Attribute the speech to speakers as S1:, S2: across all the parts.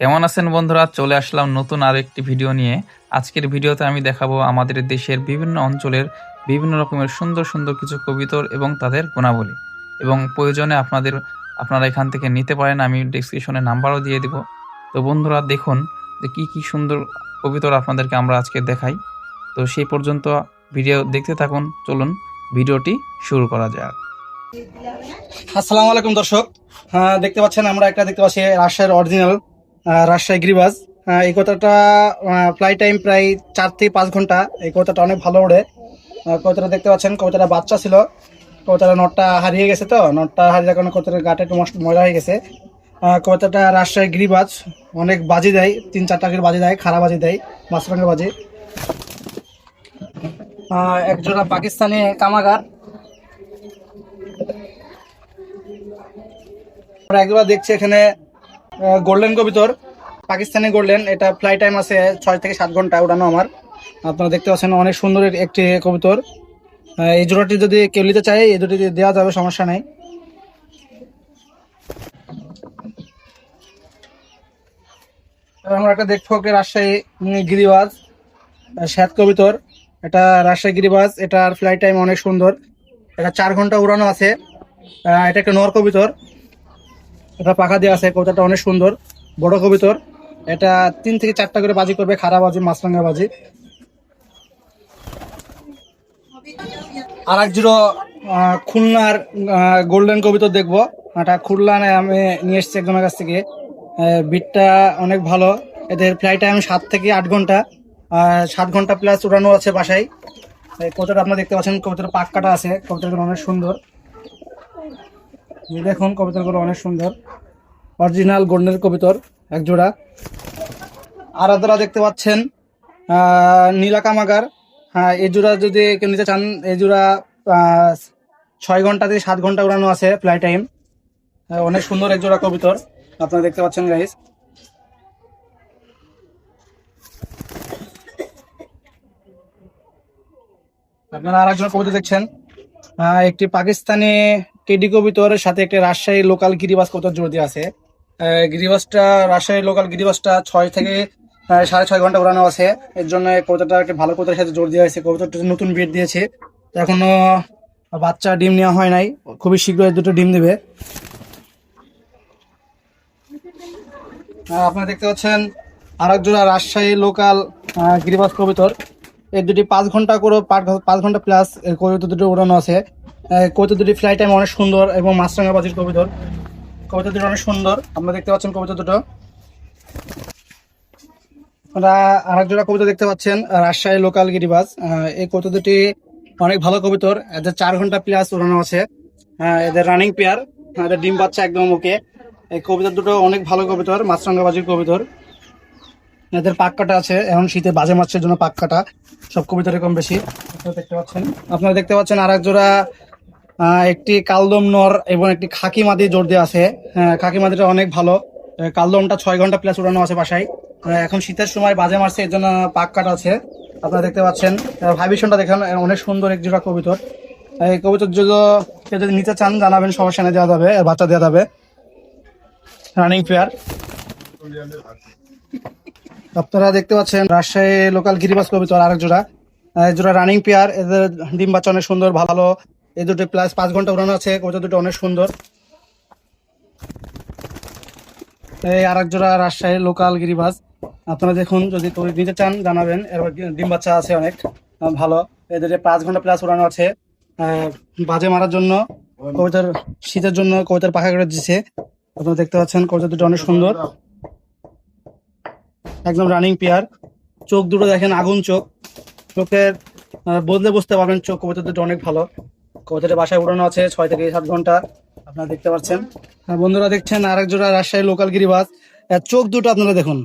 S1: কেমন আছেন বন্ধুরা? চলে আসলাম নতুন আরও একটি ভিডিও নিয়ে। আজকের ভিডিওতে আমি দেখাবো আমাদের দেশের বিভিন্ন অঞ্চলের বিভিন্ন রকমের সুন্দর সুন্দর কিছু কবিতর এবং তাদের গুণাবলী। এবং প্রয়োজনে আপনাদের, আপনারা এখান থেকে নিতে পারেন, আমি ডিসক্রিপশনে নাম্বারও দিয়ে দিব। তো বন্ধুরা, দেখুন যে কি কি সুন্দর কবিতর আপনাদেরকে আমরা আজকে দেখাই। তো সেই পর্যন্ত ভিডিও দেখতে থাকুন। চলুন ভিডিওটি শুরু করা যাক।
S2: আসসালামু আলাইকুম দর্শক। হ্যাঁ দেখতে পাচ্ছেন, আমরা একটা দেখতে পাচ্ছি রাজশাহীর অরিজিনাল রাজশাহী গিরিবাজ। এই কথাটা ফ্লাই টাইম প্রায় চার থেকে পাঁচ ঘণ্টা। এই কথাটা অনেক ভালো ওড়ে। কবিতাটা দেখতে পাচ্ছেন, কবিতাটা বাচ্চা ছিল। কবিতাটা নটটা হারিয়ে গেছে তো, নটটা হারিয়ে কারণে কবিতাটার গাটা একটু ময়লা হয়ে গেছে। কবিতাটা রাজশাহী গিরিবাজ, অনেক বাজি দেয়, তিন চারটা করে বাজি দেয় খারাপ বাজি দেয় মাছরঙের বাজি। একজোড়া পাকিস্তানি কামাগার। আমরা একবার দেখছি এখানে গোল্ডেন কবিতর পাকিস্তানি গোল্ডেন এটা ফ্লাই টাইম আছে ছয় থেকে সাত ঘণ্টা উড়ানো আমার। আপনারা দেখতে পাচ্ছেন অনেক সুন্দর একটি কবিতর। এই জোড়াটি যদি কেউ নিতে চায়, এই দুটি দেওয়া যাবে, সমস্যা নেই। আমরা একটা দেখব কি রাজশাহী গিরিবাজ শ্যাত কবিতর। এটা রাজশাহী গিরিবাজ, এটার ফ্লাইট টাইম অনেক সুন্দর। এটা চার ঘণ্টা উড়ানো আছে। এটা একটা নর কবিতর। এটা পাখা দেওয়া আছে, কবিতাটা অনেক সুন্দর, বড় কবিতর। এটা তিন থেকে চারটা করে বাজি করবে খারাপ বাজি মাছরাঙ্গা বাজি। আর এক জিরো খুলনার গোল্ডেন কবিতর দেখব। এটা খুলনায় আমি নিয়ে এসেছি একজনের কাছ থেকে। বিটটা অনেক ভালো। এদের ফ্লাইট টাইম সাত থেকে আট ঘণ্টা। সাত ঘণ্টা প্লাস উড়ানো আছে বাসায়। কবিতাটা আপনারা দেখতে পাচ্ছেন, কবিতার পাক কাটা আছে কবিতাগুলো অনেক সুন্দর। দেখুন কবিতাগুলো অনেক সুন্দর। অরিজিনাল গোল্ডের কবিতর এক জোড়া। আর আপনারা দেখতে পাচ্ছেন আহ, নীলা কামাগার। হ্যাঁ এই জোড়া যদি কেউ নিতে চান এই জোড়া ছয় ঘণ্টা থেকে সাত ঘণ্টা উড়ানো আছে ফ্লাই টাইম অনেক সুন্দর এক জোড়া কবিতর। আপনারা দেখতে পাচ্ছেন গাইস আপনারা আর একজন কবিতা দেখছেন একটি পাকিস্তানি কেডি কবিতরের সাথে একটা রাজশাহী লোকাল গিরিবাস কবিতর জোর দিয়ে আছে গিরিবাসটা, রাজশাহী লোকাল গিরিবাসটা ছয় থেকে সাড়ে ছয় ঘণ্টা উড়ানো আছে। এর জন্য কবিতাটা একটা ভালো কবিতার সাথে জোর দেওয়া হয়েছে। কবিতাটা নতুন বিট দিয়েছে এখনও বাচ্চা ডিম নেওয়া হয় নাই। খুবই শীঘ্রই দুটো ডিম দেবে। আপনারা দেখতে পাচ্ছেন আর জোড়া রাজশাহী লোকাল গিরিবাস কবিতর। এর দুটি পাঁচ ঘণ্টা করে পাঁচ- ঘণ্টা প্লাস কবিতা দুটো উড়ানো আছে। কবিতা দুটি ফ্লাই টাইম অনেক সুন্দর এবং মাছরাঙা বাজির কবিতর কবিতা দুটি অনেক সুন্দর। আপনারা দেখতে পাচ্ছেন কবিতা দুটো। আর এক জোড়া কবিতা দেখতে পাচ্ছেন রাজশাহী লোকাল গিরিবাজ। আহ, এই কবিতা দুটি অনেক ভালো কবিতর। এদের চার ঘণ্টা প্লাস উড়ানো আছে। এদের রানিং পেয়ার এদের ডিম বাচ্চা একদম ওকে এই কবিতা দুটো অনেক ভালো কবিতর মাছরাঙ্গা বাজির কবিতর। এদের পাক কাটা আছে। এখন শীতে বাজে মাছের জন্য পাক কাটা। সব কবিতার কম বেশি। দেখতে পাচ্ছেন। আপনারা দেখতে পাচ্ছেন আর এক জোড়া আহ, একটি কালদম নর এবং একটি খাকি মাদি জোর দেওয়া আছে। খাকি মাদিটা অনেক ভালো। কালদমটা ছয় ঘণ্টা প্লাস উড়ানো আছে বাসায়। এখন শীতের সময় বাজে মারছে, এর জন্য পাক কাটা আছে। আপনারা দেখতে পাচ্ছেন। ভাইবিশনটা দেখেন অনেক সুন্দর এক জোড়া কবিতর। এই কবিতর যদি কেউ যদি নিতে চান, জানাবেন সমস্যা নেই দেওয়া যাবে বাচ্চা দেওয়া যাবে। রানিং পেয়ার আপনারা দেখতে পাচ্ছেন, রাজশাহী লোকাল গিরিবাস কবিতর আরেক জোড়া। জোড়া রানিং পেয়ার এদের ডিম বাচ্চা অনেক সুন্দর, ভালো। এই দুটো প্লাস পাঁচ ঘণ্টা উড়ানো আছে কবিতা দুটো অনেক সুন্দর। এই আরেক জোড়া রাজশাহী লোকাল গিরিবাস আপনারা দেখুন, যদি কেউ নিতে চান, জানাবেন। এর ডিম বাচ্চা আছে অনেক ভালো। এদের দুটো পাঁচ ঘণ্টা প্লাস উড়ানো আছে। বাজে মারার জন্য, কবিতার শীতের জন্য কবিতার পাখা করে দিচ্ছে আপনারা দেখতে পাচ্ছেন কবিতা দুটো অনেক সুন্দর। একদম রানিং পেয়ার চোখ দুটো দেখেন, আগুন চোখ। চোখের বদলে বুঝতে পারবেন চোখ কবিতা দুটো অনেক ভালো। কবিতাটা বাসায় উড়ানো আছে, ছয় থেকে সাত ঘণ্টা। আপনারা দেখতে পাচ্ছেন। আর বন্ধুরা দেখছেন, আরেক জোড়া রাজশাহী লোকাল গিরিবাস। এর চোখ দুটো আপনারা দেখুন,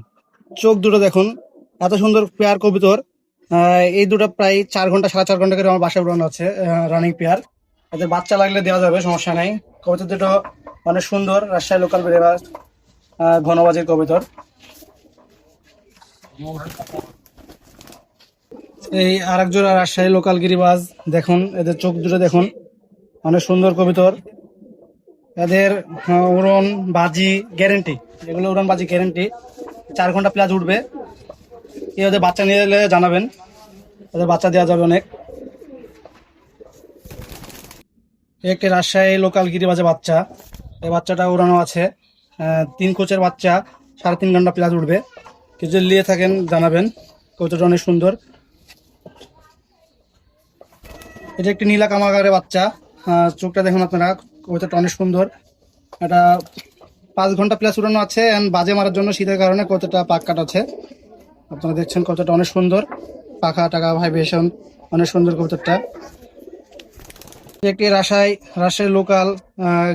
S2: চোখ দুটো দেখুন। এত সুন্দর পেয়ার কবিতর। এই দুটো প্রায় চার ঘণ্টা, সাড়ে চার ঘণ্টা করে আমার বাসায় উড়ানো আছে রানিং পেয়ার। এদের বাচ্চা লাগলে দেওয়া যাবে, সমস্যা নাই। কবিতা দুটো অনেক সুন্দর, রাজশাহী লোকাল গিরিবাস ঘনবাজির কবিতর। এই আরেক জোড়া রাজশাহী লোকাল গিরিবাজ, দেখুন, এদের চোখ দুটো দেখুন, অনেক সুন্দর কবিতর। এদের উড়ন বাজি গ্যারেন্টি এগুলো উড়ন বাজি গ্যারেন্টি চার ঘণ্টা প্লাস উঠবে। এই ওদের বাচ্চা নিয়ে এলে জানাবেন, ওদের বাচ্চা দেওয়া যাবে অনেক। একটি রাজশাহী লোকাল গিরিবাজে বাচ্চা, এই বাচ্চাটা উড়ানো আছে তিন কোচের বাচ্চা, সাড়ে তিন ঘণ্টা প্লাস উঠবে। কিছু নিয়ে থাকেন, জানাবেন কতটা অনেক সুন্দর। এটা একটি নীলা কামাগারের বাচ্চা। চোখটা দেখুন আপনারা, কবিতাটা অনেক সুন্দর। এটা পাঁচ ঘণ্টা প্লাস উড়ানো আছে and বাজে মারার জন্য শীতের কারণে কতটা পাক কাটাচ্ছে আপনারা দেখছেন কতটা অনেক সুন্দর, পাখা, টাকা ভাইব্রেশন অনেক সুন্দর কবুতরটা একটি রাজশাহী রাজশাহী লোকাল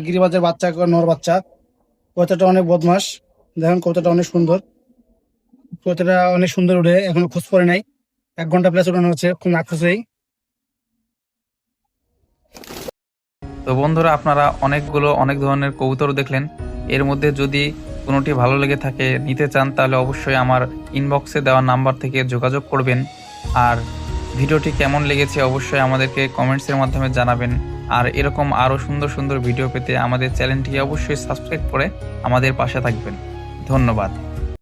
S2: গিরিবাজের বাচ্চা, নর বাচ্চা। কতটা অনেক বদমাস দেখেন কতটা অনেক সুন্দর। কতটা অনেক সুন্দর উঠে এখনও খোঁজ পড়ে নাই। এক ঘণ্টা প্লাস উড়ানো হচ্ছে খুব নাকফুসেই
S1: তো বন্ধুরা, আপনারা অনেকগুলো, অনেক ধরনের কবুতর দেখলেন। এর মধ্যে যদি কোনোটি ভালো লেগে থাকে, নিতে চান, তাহলে অবশ্যই আমার ইনবক্সে দেওয়া নাম্বার থেকে যোগাযোগ করবেন। আর ভিডিওটি কেমন লেগেছে, অবশ্যই আমাদেরকে কমেন্টসের মাধ্যমে জানাবেন। আর এরকম আরও সুন্দর সুন্দর ভিডিও পেতে আমাদের চ্যানেলটিকে অবশ্যই সাবস্ক্রাইব করে আমাদের পাশে থাকবেন। ধন্যবাদ।